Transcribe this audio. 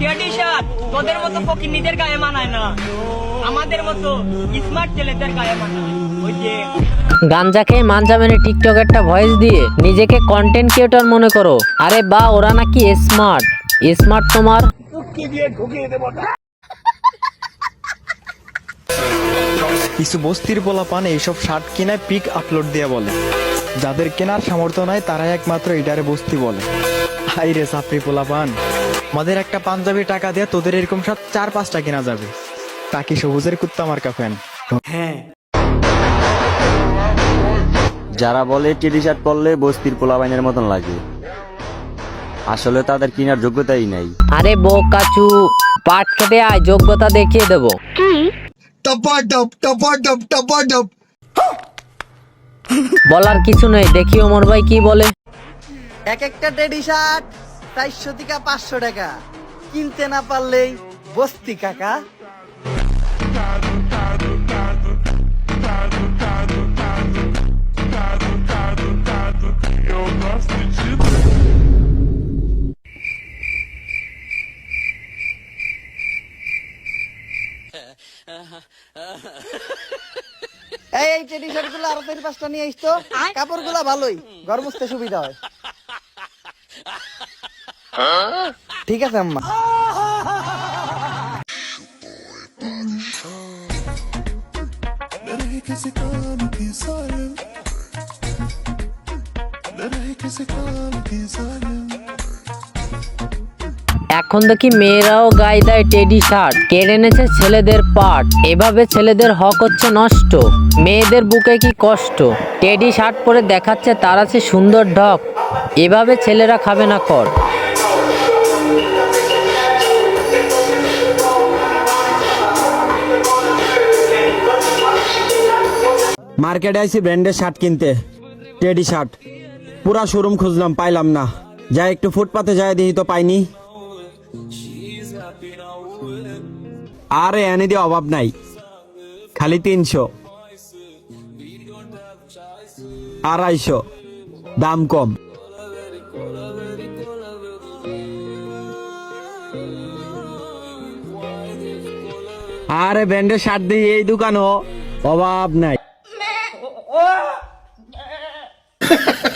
T shirt তোদের মতো ফকিন্নিদের গায়ে মানায় না। আমাদের মতো স্মার্ট ছেলেদের গায়ে মানায়। ওই যে। গাঞ্জা খেয়ে মাঞ্জা মেনে টিকটক একটা ভয়েস দিয়ে নিজেকে কন্টেন্ট ক্রিয়েটর মনে করো। আরে বা ওরা নাকি স্মার্ট স্মার্ট তোমার? কিছু বস্তির পোলা পান এইসব শার্ট কিনায় পিক আপলোড দিয়ে বলে। যাদের কেনার সামর্থ্য নাই তারাই একমাত্র এটারে বস্তি বলে। হাই রে সাপড়ি পোলা পান আমাদের একটা পাঞ্জাবি টাকা দিয়ে তোদের এরকম শার্ট চার পাঁচটা কেনা যাবে। তাকি সবুজের কুত্তা মার্কা ফ্যান। যারা বলে টি শার্ট পরলে বস্তির পোলাবাইনের মতন লাগে। আসলে তাদের কেনার যোগ্যতাই নাই। আরে বউ কাচু পাট কেটে আয় যোগ্যতা দেখিয়ে দেবো। বলার কিছু নেই দেখি ওমর ভাই কি বলে। এক একটা টেডি শার্ট। চারশো থেকে পাঁচশো টাকা কিনতে না পারলেই বস্তি কাকা এই টেডি শার্টগুলো আরও চারি পাঁচটা নিয়ে আসতো কাপড়গুলা ভালোই মুছতে সুবিধা হয় ঠিক আছে, আম্মা। এখন দেখি মেয়েরাও গায়ে দেয় টেডি শার্ট। কেড়ে এনেছে ছেলেদের পাট। এভাবে ছেলেদের হক হচ্ছে নষ্ট। মেয়েদের বুকে কি কষ্ট? টেডি শার্ট পরে দেখাচ্ছে তার আছে সুন্দর ঢক এভাবে ছেলেরা খাবে না কর। মার্কেটে আইছি ব্র্যান্ডের শার্ট কিনতে, টেডি শার্ট। পুরা শোরুম খুঁজলাম, পাইলাম না। যাই একটু ফুটপাতে যাই দেখি তো পাইনি। আরে, এনে দিয়ে অভাব নাই। খালি তিনশো। আড়াইশো। দাম কম। আরে ব্যান্ডের শার্ট দিয়ে এই দোকানও অভাব নাই।